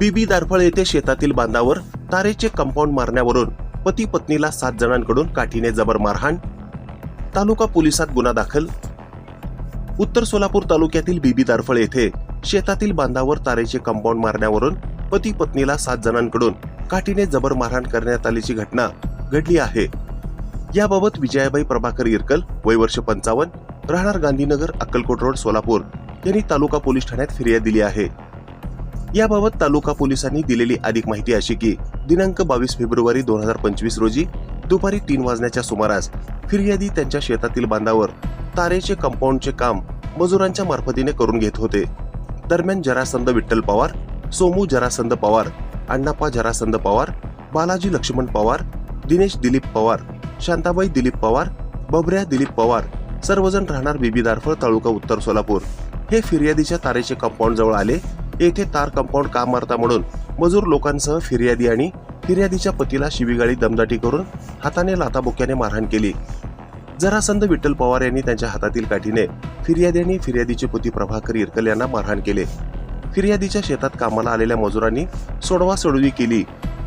बीबी दारफळ येथे शेतातील बांधावर तारेचे कंपाऊंड मारण्यावरून पती पत्नीला सात जणांकडून काठीने जबर मारहाण तालुका पोलिसात गुन्हा दाखल. उत्तर सोलापूर तालुक्यातील बीबी दारफळ येथे शेतातील बांधावर तारेचे कंपाऊंड मारण्यावरून पती पत्नीला सात जणांकडून काठीने जबर मारहाण करण्यात आल्याची घटना घडली आहे. याबाबत विजयाबाई प्रभाकर इरकल वय वर्ष पंचावन्न राहणार गांधीनगर अक्कलकोट रोड सोलापूर यांनी तालुका पोलीस ठाण्यात फिर्याद दिली आहे. याबाबत तालुका पोलिसांनी दिलेली अधिक माहिती अशी की दिनांक बावीस फेब्रुवारी दोन हजार पंचवीस रोजी दुपारी तीन वाजण्याच्या सुमारास फिर्यादी त्यांच्या शेतातील बांधावर तारेचे कंपाऊंडचे काम मजुरांच्या मार्फतीने करून घेत होते. दरम्यान जरासंद विठ्ठल पवार सोमू जरासंद पवार अण्णाप्पा जरासंद पवार बालाजी लक्ष्मण पवार दिनेश दिलीप पवार शांताबाई दिलीप पवार बबऱ्या दिलीप पवार सर्वजण राहणार बीबी दारफळ तालुका उत्तर सोलापूर. हे फिर्यादीच्या तारेचे कंपाऊंड जवळ आले येथे तार कंपाऊंड का मारता म्हणून मजूर लोकांसह फिर्यादी आणि फिर्यादीच्या पतीला शिवीगाळी दमदाटी करून हाताने लाताबुक्याने मारहाण केली. जरासंद विठ्ठल पवार यांनी त्यांच्या हातातील काठीने फिर्यादी आणि फिर्यादीचे पती प्रभाकर इरकल यांना मारहाण केले. फिर्यादीच्या शेतात कामाला आलेल्या मजुरांनी सोडवा सोडवी केली.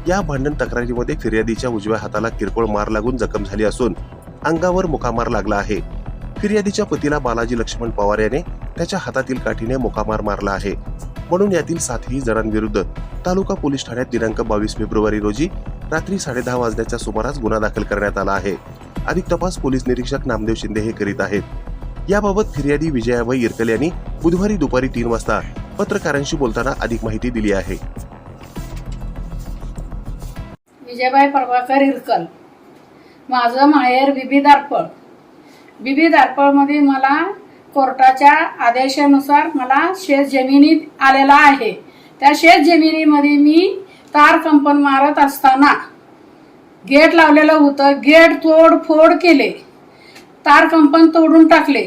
या भांडण तक्रारीमध्ये फिर्यादीच्या उजव्या हाताला किरकोळ मार लागून जखम झाली असून अंगावर मुकामार लागला आहे. फिर्यादीच्या पतीला बालाजी लक्ष्मण पवार याने त्याच्या हातातील काठीने मुकामार मारला आहे. म्हणून यातील सातही जणांविरुद्ध तालुका पोलीस ठाण्यात दिनांक बावीस फेब्रुवारी रोजी रात्री साडेदहा वाजण्याच्या सुमारास गुन्हा दाखल करण्यात आला आहे. अधिक तपास पोलीस निरीक्षक नामदेव शिंदे हे करीत आहेत. याबाबत फिर्यादी विजयाबाई इरकल यांनी बुधवारी दुपारी तीन वाजता पत्रकारांशी बोलताना अधिक माहिती दिली आहे. विजयबाई प्रभाकर इरकल. माझं माहेर बिबी दारपळ बिबी दारपळमध्ये मला कोर्टाच्या आदेशानुसार मला शेत जमिनीत आलेला आहे. त्या शेत जमिनीमध्ये मी तार कंपन मारत असताना गेट लावलेलं होतं. गेट तोड फोड केले. तार कंपन तोडून टाकले.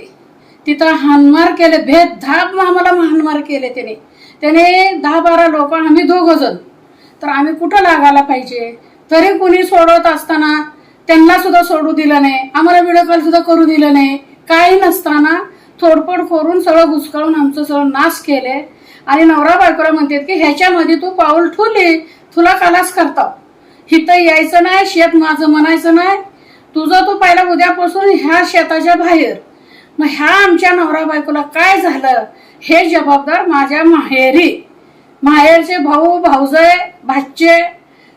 तिथं हानमार केले. भेद धाप आम्हाला हानमार केले त्याने. त्याने दहा बारा लोक आम्ही दोघं जण तर आम्ही कुठं लागायला पाहिजे? तरी कुणी सोडवत असताना त्यांना सुद्धा सोडू दिलं नाही. आम्हाला व्हिडिओ कॉल सुद्धा करू दिलं नाही. काही नसताना तोडफोड करून सगळं घुसकाळून आमचं सगळं नाश केले. आणि नवरा बायकोला म्हणतात की ह्याच्यामध्ये तू पाऊल ठुली तुला खलास करता. इथं यायचं नाही शेत माझं म्हणायचं नाही. तुझं तू पहिला उद्यापासून ह्या शेताच्या बाहेर. मग ह्या आमच्या नवरा बायकोला काय झालं? हे जबाबदार माझ्या माहेरी. माहेरचे भाऊ भाऊजय भाचे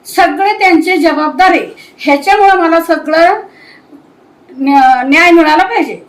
सगळे त्यांचे जबाबदारी ह्याच्यामुळं ह्याच्यामुळे मला सगळं न्या- न्याय मिळाला पाहिजे.